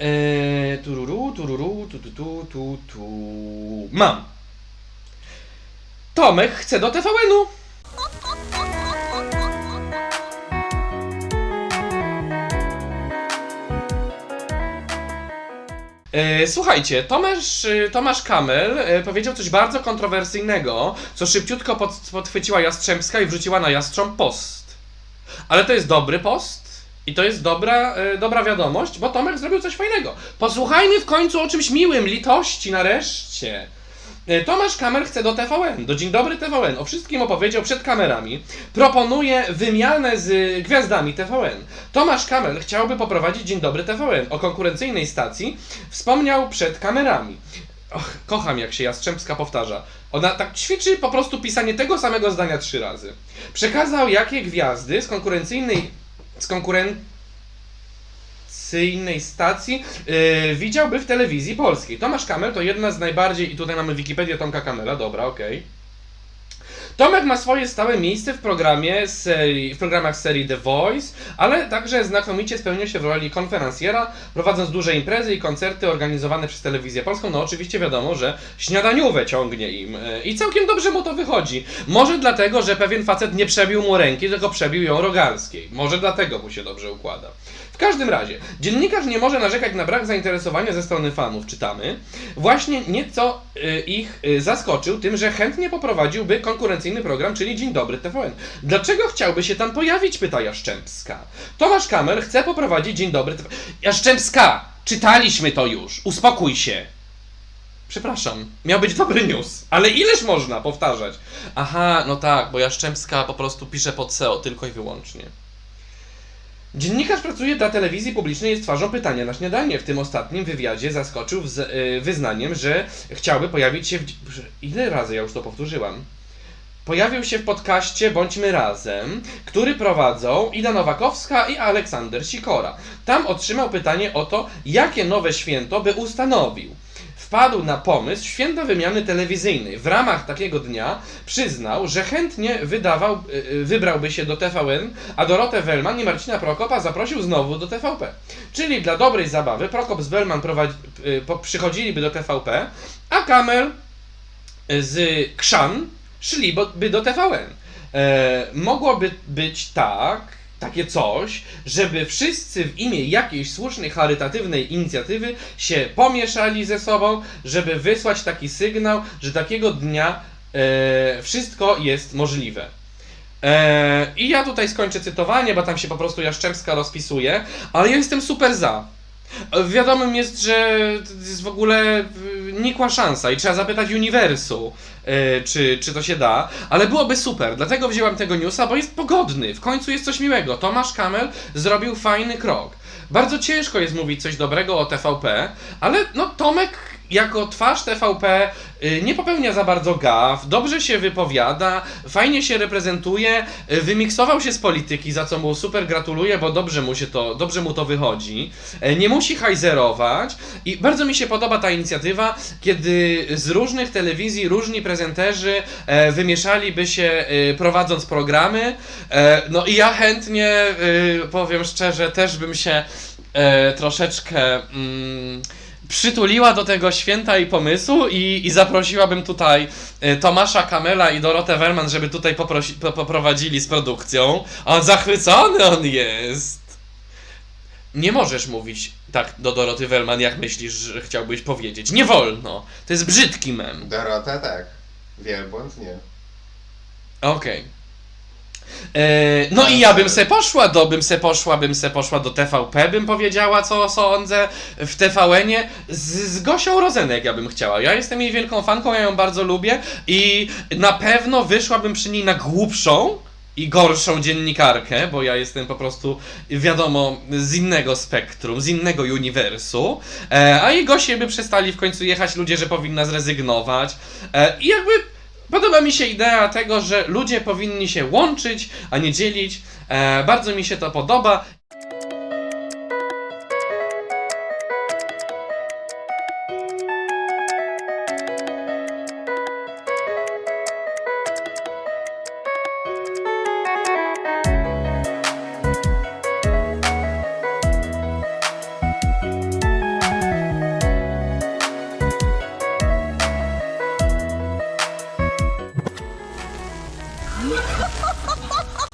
Eee, tururu, tururu, tu, tu, tu, tu, tu. Mam. Tomek chce do TVN-u. E, Słuchajcie, Tomasz, Tomasz Kamel e, powiedział coś bardzo kontrowersyjnego, co szybciutko pod, podchwyciła Jastrzębska i wrzuciła na Jastrząb post. Ale to jest dobry post i to jest dobra, e, dobra wiadomość, bo Tomek zrobił coś fajnego. Posłuchajmy w końcu o czymś miłym, litości nareszcie. E, Tomasz Kamer chce do TVN, do Dzień Dobry TVN. O wszystkim opowiedział przed kamerami. Proponuje wymianę z y, gwiazdami TVN. Tomasz Kamer chciałby poprowadzić Dzień Dobry TVN. O konkurencyjnej stacji wspomniał przed kamerami. Och, kocham jak się Jastrzębska powtarza. Ona tak ćwiczy po prostu pisanie tego samego zdania trzy razy. Przekazał jakie gwiazdy z konkurencyjnej z konkurencyjnej stacji yy, widziałby w telewizji polskiej. Tomasz Kamel to jedna z najbardziej, i tutaj mamy Wikipedię Tomka Kamela, dobra, okej. Tomek ma swoje stałe miejsce w programie serii, w programach serii The Voice, ale także znakomicie spełnił się w roli konferencjera, prowadząc duże imprezy i koncerty organizowane przez telewizję polską. No oczywiście wiadomo, że śniadaniówę ciągnie im e, i całkiem dobrze mu to wychodzi. Może dlatego, że pewien facet nie przebił mu ręki, tylko przebił ją rogalskiej. Może dlatego mu się dobrze układa. Każdym razie, dziennikarz nie może narzekać na brak zainteresowania ze strony fanów, czytamy. Właśnie nieco y, ich y, zaskoczył tym, że chętnie poprowadziłby konkurencyjny program, czyli Dzień Dobry TVN. Dlaczego chciałby się tam pojawić, pyta Jaszczębska. Tomasz Kamer chce poprowadzić Dzień Dobry TVN. Jaszczębska, czytaliśmy to już, uspokój się. Przepraszam, miał być dobry news, ale ileż można powtarzać? Aha, no tak, bo Jaszczębska po prostu pisze pod SEO tylko i wyłącznie. Dziennikarz pracuje dla telewizji publicznej, jest twarzą pytania na śniadanie. W tym ostatnim wywiadzie zaskoczył wz- y, wyznaniem, że chciałby pojawić się w... Ile razy ja już to powtórzyłam? Pojawił się w podcaście Bądźmy Razem, który prowadzą Ida Nowakowska i Aleksander Sikora. Tam otrzymał pytanie o to, jakie nowe święto by ustanowił. Wpadł na pomysł święta wymiany telewizyjnej. W ramach takiego dnia przyznał, że chętnie wydawał, y, y, wybrałby się do TVN, a Dorotę Wellman i Marcina Prokopa zaprosił znowu do TVP. Czyli dla dobrej zabawy Prokop z Wellman prowadzi, y, przychodziliby do TVP, a Kamel z Krzan szliby do TVN. E, mogłoby być tak, takie coś, żeby wszyscy w imię jakiejś słusznej, charytatywnej inicjatywy się pomieszali ze sobą, żeby wysłać taki sygnał, że takiego dnia e, wszystko jest możliwe. E, I ja tutaj skończę cytowanie, bo tam się po prostu Jaszczębska rozpisuje, ale ja jestem super za. Wiadomym jest, że jest w ogóle nikła szansa i trzeba zapytać Uniwersu, y, czy, czy to się da, ale byłoby super, dlatego wzięłam tego newsa, bo jest pogodny, w końcu jest coś miłego. Tomasz Kamel zrobił fajny krok. Bardzo ciężko jest mówić coś dobrego o TVP, ale no Tomek jako twarz TVP y, nie popełnia za bardzo gaf, dobrze się wypowiada, fajnie się reprezentuje, y, wymiksował się z polityki, za co mu super gratuluję, bo dobrze mu się to, dobrze mu to wychodzi. E, Nie musi hajzerować i bardzo mi się podoba ta inicjatywa, kiedy z różnych telewizji różni prezenterzy e, wymieszaliby się e, prowadząc programy. E, No i ja chętnie, powiem szczerze, też bym się troszeczkę mm, przytuliła do tego święta i pomysłu i, i zaprosiłabym tutaj e, Tomasza Kamela i Dorotę Wellman, żeby tutaj poprosi, po, poprowadzili z produkcją. A On zachwycony on jest. Nie możesz mówić tak do Doroty Wellman, jak myślisz, że chciałbyś powiedzieć. Nie wolno. To jest brzydki mem. Dorota tak. Wielbłąd nie. Okej. E, No i ja bym se poszła do, bym se poszła, bym se poszła do TVP, bym powiedziała co sądzę w TVN-ie z, z Gosią Rozenek ja bym chciała. Ja jestem jej wielką fanką, ja ją bardzo lubię i na pewno wyszłabym przy niej na głupszą i gorszą dziennikarkę, bo ja jestem po prostu, wiadomo, z innego spektrum, z innego uniwersu, e, a jej goście by przestali w końcu jechać ludzie, że powinna zrezygnować. E, i jakby Podoba mi się idea tego, że ludzie powinni się łączyć, a nie dzielić. E, bardzo mi się to podoba. ハハハハ!